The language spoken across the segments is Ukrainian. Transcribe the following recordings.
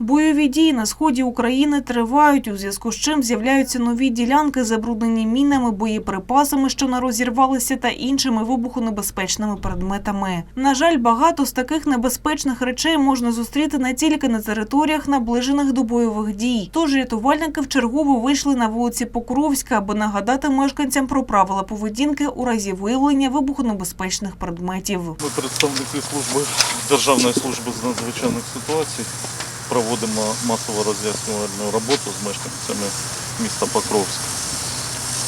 Бойові дії на сході України тривають, у зв'язку з чим з'являються нові ділянки, забруднені мінами, боєприпасами, що нарозірвалися, та іншими вибухонебезпечними предметами. На жаль, багато з таких небезпечних речей можна зустріти не тільки на територіях, наближених до бойових дій. Тож рятувальники вчергово вийшли на вулиці Покровська, аби нагадати мешканцям про правила поведінки у разі виявлення вибухонебезпечних предметів. Ми представники служби Державної служби з надзвичайних ситуацій проводимо масово роз'яснювальну роботу з мешканцями міста Покровськ.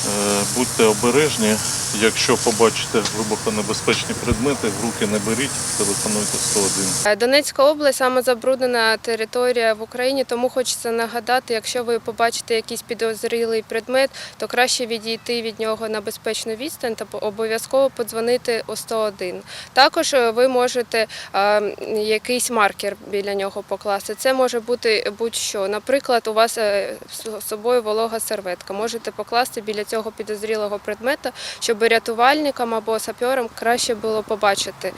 Е, Будьте обережні, якщо побачите вибухонебезпечні предмети, в руки не беріть, телефонуйте 101. Е, Донецька область саме забруднена територія в Україні, тому хочеться нагадати, якщо ви побачите якийсь підозрілий предмет, то краще відійти від нього на безпечну відстань та обов'язково подзвонити у 101. Також е, ви можете е, якийсь маркер біля нього покласти. Це може бути будь-що. Наприклад, у вас з собою волога серветка. Можете покласти біля цього підозрілого предмета, щоб рятувальникам або саперам краще було побачити,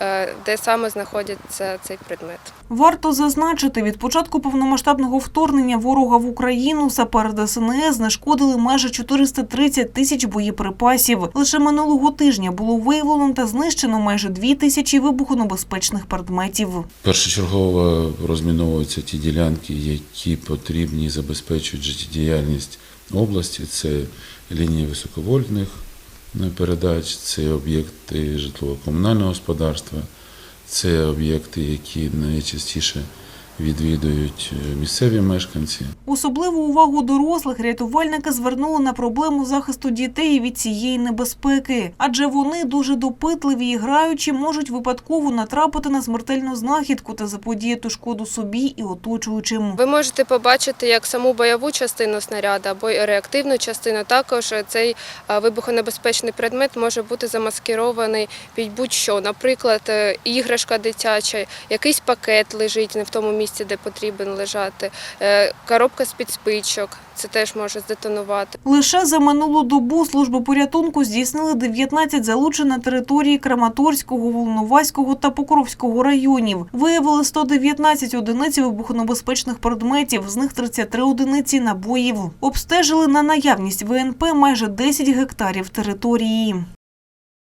е, де саме знаходиться цей предмет. Варто зазначити, від початку повномасштабного вторгнення ворога в Україну сапери ДСНС знешкодили майже 430 тисяч боєприпасів. Лише минулого тижня було виявлено та знищено майже 2 тисячі вибухонебезпечних предметів. Першочергово розміновуються ті ділянки, які потрібні забезпечують життєдіяльність області. Це лінії високовольтних передач, це об'єкти житлово-комунального господарства, це об'єкти, які найчастіше відвідують е, місцеві мешканці. Особливу увагу дорослих рятувальники звернули на проблему захисту дітей від цієї небезпеки, адже вони дуже допитливі і граючи можуть випадково натрапити на смертельну знахідку та заподіяти шкоду собі і оточуючим. Ви можете побачити як саму бойову частину снаряду або й реактивну частину. Також цей е, вибухонебезпечний предмет може бути замаскирований під будь-що. Наприклад, е, іграшка дитяча, якийсь пакет лежить не в тому місці, де потрібен лежати, е, коробка з-під спичок. Це теж може здетонувати. Лише за минулу добу служби порятунку здійснили 19 залучень на території Краматорського, Волноваського та Покровського районів. Виявили 119 одиниць вибухонебезпечних предметів, з них 33 одиниці набоїв. Обстежили на наявність ВНП майже 10 гектарів території.